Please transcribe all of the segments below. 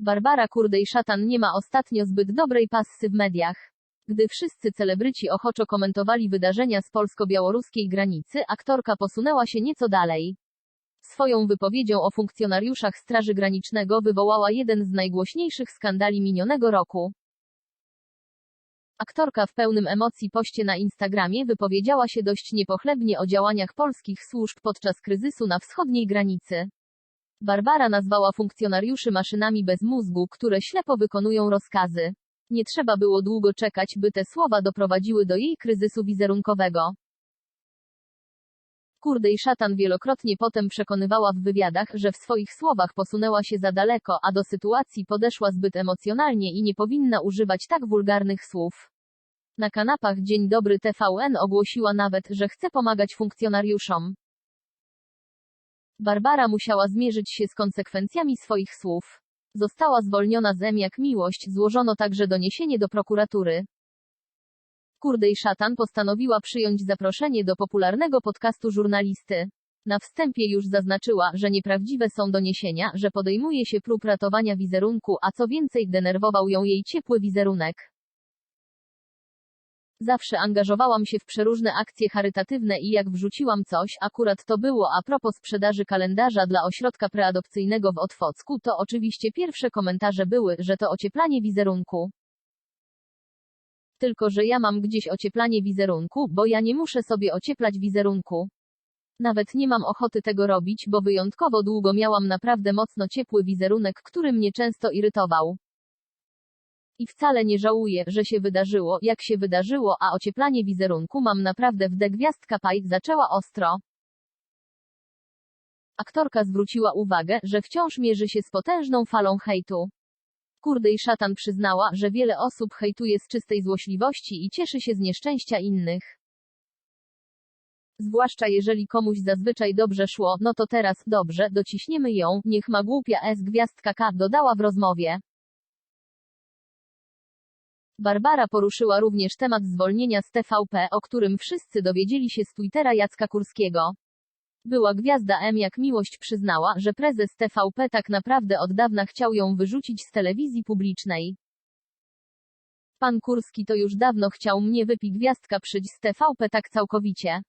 Barbara Kurdej-Szatan nie ma ostatnio zbyt dobrej passy w mediach. Gdy wszyscy celebryci ochoczo komentowali wydarzenia z polsko-białoruskiej granicy, aktorka posunęła się nieco dalej. Swoją wypowiedzią o funkcjonariuszach Straży Granicznego wywołała jeden z najgłośniejszych skandali minionego roku. Aktorka w pełnym emocji poście na Instagramie wypowiedziała się dość niepochlebnie o działaniach polskich służb podczas kryzysu na wschodniej granicy. Barbara nazwała funkcjonariuszy maszynami bez mózgu, które ślepo wykonują rozkazy. Nie trzeba było długo czekać, by te słowa doprowadziły do jej kryzysu wizerunkowego. Kurdej szatan wielokrotnie potem przekonywała w wywiadach, że w swoich słowach posunęła się za daleko, a do sytuacji podeszła zbyt emocjonalnie i nie powinna używać tak wulgarnych słów. Na kanapach Dzień Dobry TVN ogłosiła nawet, że chce pomagać funkcjonariuszom. Barbara musiała zmierzyć się z konsekwencjami swoich słów. Została zwolniona z M jak miłość, złożono także doniesienie do prokuratury. Kurdej Szatan postanowiła przyjąć zaproszenie do popularnego podcastu żurnalisty. Na wstępie już zaznaczyła, że nieprawdziwe są doniesienia, że podejmuje się prób ratowania wizerunku, a co więcej denerwował ją jej ciepły wizerunek. Zawsze angażowałam się w przeróżne akcje charytatywne i jak wrzuciłam coś, akurat to było a propos sprzedaży kalendarza dla ośrodka preadopcyjnego w Otwocku, to oczywiście pierwsze komentarze były, że to ocieplanie wizerunku. Tylko, że ja mam gdzieś ocieplanie wizerunku, bo ja nie muszę sobie ocieplać wizerunku. Nawet nie mam ochoty tego robić, bo wyjątkowo długo miałam naprawdę mocno ciepły wizerunek, który mnie często irytował. I wcale nie żałuję, że się wydarzyło, jak się wydarzyło, a ocieplanie wizerunku mam naprawdę w D gwiazdka Paj zaczęła ostro. Aktorka zwróciła uwagę, że wciąż mierzy się z potężną falą hejtu. Kurdej szatan przyznała, że wiele osób hejtuje z czystej złośliwości i cieszy się z nieszczęścia innych. Zwłaszcza jeżeli komuś zazwyczaj dobrze szło, no to teraz, dobrze, dociśniemy ją, niech ma głupia S gwiazdka K, dodała w rozmowie. Barbara poruszyła również temat zwolnienia z TVP, o którym wszyscy dowiedzieli się z Twittera Jacka Kurskiego. Była gwiazda M jak miłość przyznała, że prezes TVP tak naprawdę od dawna chciał ją wyrzucić z telewizji publicznej. Pan Kurski to już dawno chciał mnie wypi gwiazdka przyć z TVP tak całkowicie.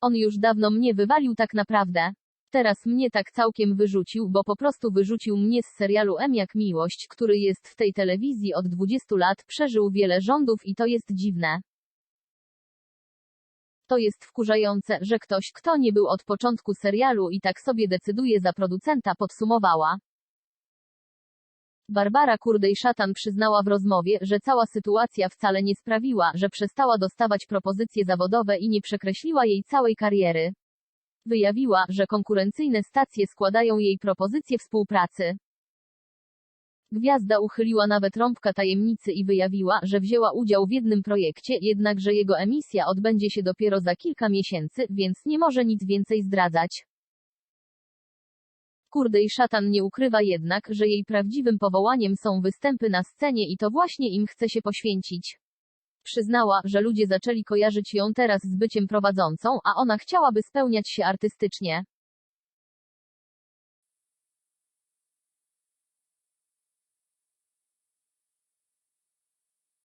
On już dawno mnie wywalił tak naprawdę. Teraz mnie tak całkiem wyrzucił, bo po prostu wyrzucił mnie z serialu M jak miłość, który jest w tej telewizji od 20 lat, przeżył wiele rządów i to jest dziwne. To jest wkurzające, że ktoś, kto nie był od początku serialu i tak sobie decyduje za producenta, podsumowała. Barbara Kurdej-Szatan przyznała w rozmowie, że cała sytuacja wcale nie sprawiła, że przestała dostawać propozycje zawodowe i nie przekreśliła jej całej kariery. Wyjawiła, że konkurencyjne stacje składają jej propozycje współpracy. Gwiazda uchyliła nawet rąbka tajemnicy i wyjawiła, że wzięła udział w jednym projekcie, jednakże jego emisja odbędzie się dopiero za kilka miesięcy, więc nie może nic więcej zdradzać. Kurdej szatan nie ukrywa jednak, że jej prawdziwym powołaniem są występy na scenie i to właśnie im chce się poświęcić. Przyznała, że ludzie zaczęli kojarzyć ją teraz z byciem prowadzącą, a ona chciałaby spełniać się artystycznie.